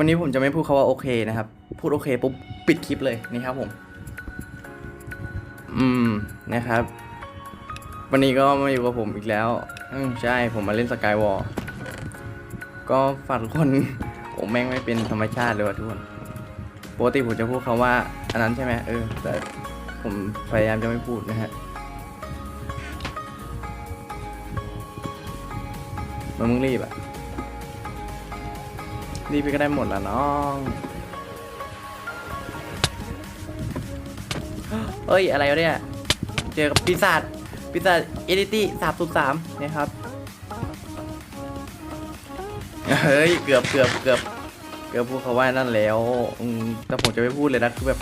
วันนี้ผมจะไม่พูดคาว่าโอเคนะครับ พูดโอเคปุ๊บปิดคลิปเลยนี่ครับผม อืมนะครับ วันนี้ก็มาอยู่กับผมอีกแล้วอืมใช่ผมมาเล่นสกายวอลก็ฝากทุกคน ผมแม่งไม่เป็นธรรมชาติเลยว่ะทุกคนปกติผมจะพูดคาว่า อันนั้นใช่ไหมเออ แต่ผมพยายามจะไม่พูดนะฮะมันมึงรีบอะ รีบไปก็ได้หมดละน้อง เอ้ย อะไรวะเนี่ย เจอกับปีศาจปีศาจเอดิตี้สามสุดสามนะครับ เฮ้ย เกือบเกือบเกือบเกือบพูดเขาว่านั่นแล้วแต่ผมจะไม่พูดเลยนะ คือแบบ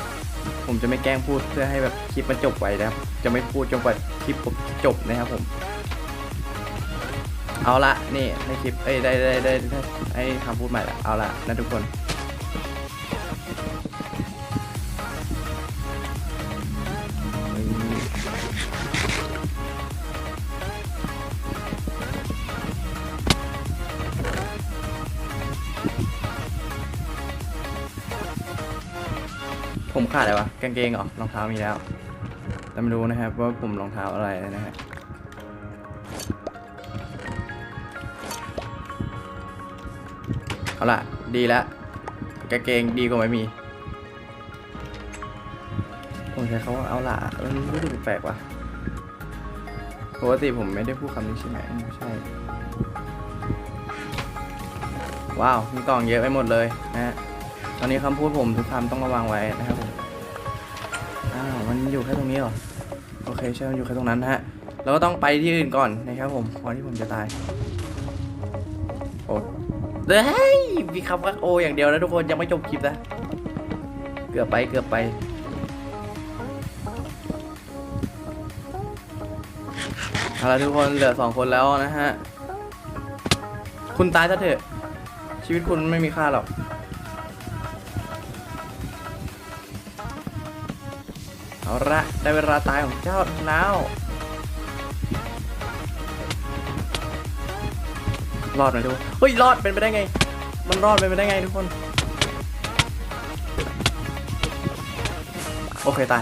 ผมจะไม่แกล้งพูดเพื่อให้แบบคลิปมันจบไวนะครับ จะไม่พูดจนกว่าคลิปผมจบนะครับผม เอาละนี่ในคลิปเอ้ยได้ได้ได้ได้ไอ้คำพูดใหม่ละเอาละนะทุกคนผมขาดอะไรวะกางเกงเหรอรองเท้ามีแล้วแต่ไม่รู้นะครับว่าผมรองเท้าอะไรนะฮะ เอาล่ะ ดีแล้วกางเกงดีกว่าไม่มีผมใช้เขาว่าเอาล่ะมันรู้สึกแปลกว่ะปกติผมไม่ได้พูดคำนี้ใช่ไหมไม่ใช่ ว้าว มีกล่องเยอะไปหมดเลยนะฮะตอนนี้คำพูดผมทุกคำต้องระวังไว้นะครับผมอ้าวมันอยู่แค่ตรงนี้เหรอโอเคใช่มันอยู่แค่ตรงนั้นนะฮะเราก็ต้องไปที่อื่นก่อนนะครับผมก่อนที่ผมจะตายโอ้เฮ้ย มีคำว่าโออย่างเดียวนะทุกคนยังไม่จบคลิปนะ เกือบไปเกือบไปเอาละทุกคนเหลือสองคนแล้วนะฮะ คุณตายซะเถอะ ชีวิตคุณไม่มีค่าหรอกเอาละได้เวลาตายของเจ้าแล้วรอดหน่อยทุกคนเฮ้ย รอดเป็นไปได้ไง มันรอดเป็นไปได้ไงทุกคน โอเค ตาย